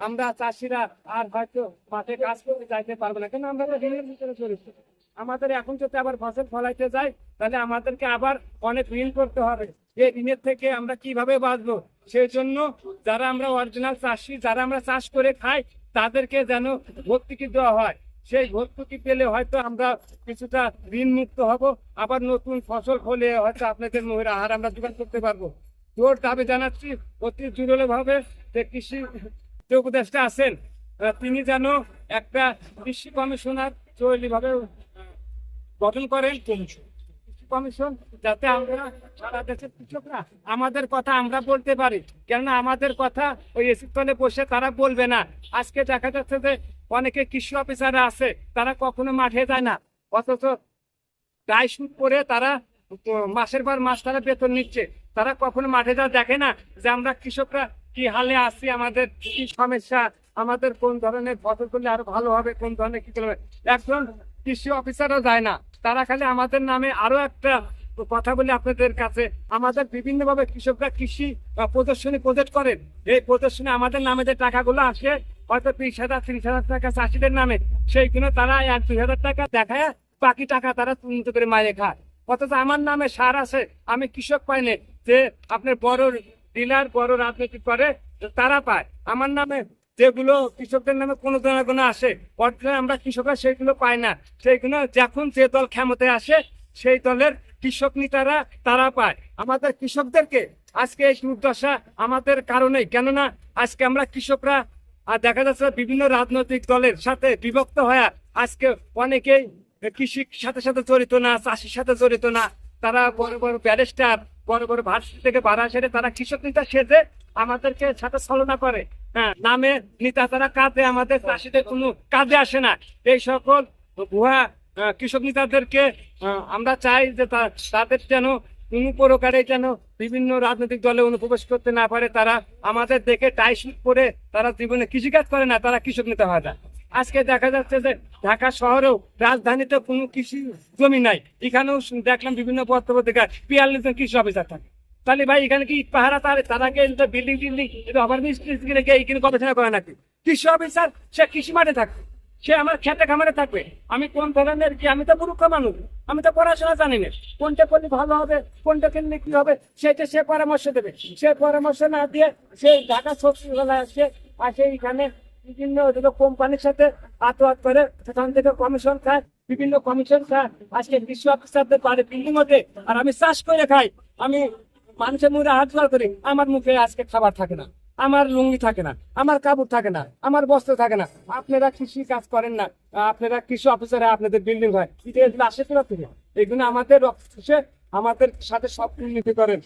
আমরা চাষিরা আর হয়তো মাঠে কাজ করতে যাইতে পারব না। কেন আমরা তো ঋণের ভিতরে চলেছি আমাদের এখন যদি আবার ফসল ফলাইতে যাই, তাহলে আমাদেরকে আবার অনেক ঋণ করতে হবে। এই ঋণের থেকে আমরা কীভাবে বাঁচবো? সেই জন্য যারা আমরা অরিজিনাল চাষি, যারা আমরা চাষ করে খাই, তাদেরকে যেন ভর্তুকি দেওয়া হয়। সেই ভর্তুকি পেলে হয়তো আমরা কিছুটা ঋণ মুক্ত হব। আবার নতুন ফসল হলে হয়তো আপনাদের মহিলা আহার আমরা জোগাড় করতে পারব। জোর দাবি জানাচ্ছি অতি জরুরি ভাবে যে কৃষি যে উপদেষ্টা আছেন তিনি যেন একটা কৃষি কমিশনার জরুরি ভাবে গঠন করেন। কমিশন যাতে আমরা, সারা দেশের কৃষকরা আমাদের কথা আমরা বলতে পারি। কেননা আমাদের কথা ওই এসির তলে বসে তারা বলবে না। আজকে দেখা যাচ্ছে যে অনেকে কৃষি অফিসাররা আছে, তারা কখনো মাঠে যায় না। অথচ গায়ে সুদ করে তারা মাসের পর মাস তারা বেতন নিচ্ছে। তারা কখনো মাঠে যা দেখে না যে আমরা কৃষকরা কি হালে আছি? আমাদের কি সমস্যা? আমাদের কোন ধরনের ফসল করলে আরও ভালো হবে? কোন ধরনের কি করবে একজন কৃষি অফিসারও যায় না। তারা খালি আমাদের নামে আরও একটা কথা বলি আপনাদের কাছে। আমাদের বিভিন্ন ভাবে কৃষকরা কৃষি প্রদর্শনী প্রজেক্ট করেন। এই প্রদর্শনী আমাদের নামে যে টাকাগুলো আসে, হয়তো বিশ হাজার, ত্রিশ হাজার টাকা চাষিদের নামে। সেইগুলো তারা এক, দুই হাজার টাকা দেখায়, বাকি টাকা তারা উন্নত করে মায়ে খায়। অথচ আমার নামে সার আছে, আমি কৃষক পাইনি। যে আপনার বড় ডিলার বড় রাজনীতি করে তারা পায়। আমার নামে যেগুলো কৃষকদের নামে কোনো কোনো আসে অর্থাৎ আমরা কৃষকরা সেগুলো পাই না। সেইগুলো যখন যে দল ক্ষমতায় আসে, সেই দলের কৃষক নেতারা তারা পায়। আমাদের কৃষকদেরকে আজকে এই দুর্দশা আমাদের কারণেই, কেননা আজকে আমরা কৃষকরা, আর দেখা যাচ্ছে বিভিন্ন রাজনৈতিক দলের সাথে বিভক্ত হয়ে আজকে অনেকেই কৃষির সাথে সাথে জড়িত না, চাষির সাথে জড়িত না। তারা বড় বড় ব্যারিস্টার বড় বড় ভার্সিটি থেকে বাড়া সেরে তারা কৃষক নেতা সেজে আমাদেরকে সাথে ছলনা করে। হ্যাঁ নামে নেতা তারা কাজে আমাদের চাষিদের কোনো কাজে আসে না। এই সকল ভুয়া কৃষক নেতাদেরকে আমরা চাই যে তাদের যেন কোনো প্রকারে যেন বিভিন্ন রাজনৈতিক দলে অনুপ্রবেশ করতে না পারে। তারা আমাদের দেখে টাইশুট করে তারা জীবনে কৃষিকাজ করে না, তারা কৃষক নেতা হয় না আজকে দেখা যাচ্ছে যে ঢাকা শহরেও রাজধানীতে কোনো কৃষি জমি নাই। এখানেও দেখলাম বিভিন্ন পত্রপত্রিকায় বিয়াল্লিশ জন কৃষি অফিসার থাকে। তাহলে ভাই, এখানে কি পাহারা তার তারা বিল্ডিং টিল্ডিং এটা ওভার এখানে গবেষণা করে নাকি? কৃষি অফিসার, সে কৃষি মাঠে থাকবে সে আমার খেতে খামারে থাকবে। আমি কোন ধরনের কি আমি তো মূর্খ মানুষ। আমি তো পড়াশোনা জানি না। কোনটা করলে ভালো হবে, কোনটা কিনলে কি হবে, সেটা সে পরামর্শ দেবে। সে পরামর্শ না দিয়ে সেই ঢাকা সবজিওয়ালা আসে আসে এখানে বিভিন্ন কোম্পানির সাথে আত্মহাত করে, সেখান থেকে কমিশন খায়, বিভিন্ন কমিশন খায়। আজকে কৃষি অফিসারদের পারে বিল্ডিং ওঠে আর আমি চাষ করে খাই। আমি মানুষের মুখে হাত জোড় করি, আমার মুখে আজকে খাবার থাকে না, আমার লুঙ্গি থাকে না, আমার কাপড় থাকে না, আমার বস্ত্র থাকে না। আপনারা কৃষি কাজ করেন না, আপনারা কৃষি অফিসারে আপনাদের বিল্ডিং হয়। আসে কোথা থেকে? এগুলো আমাদের রক্ত আমাদের সাথে সব দুর্নীতি করেন।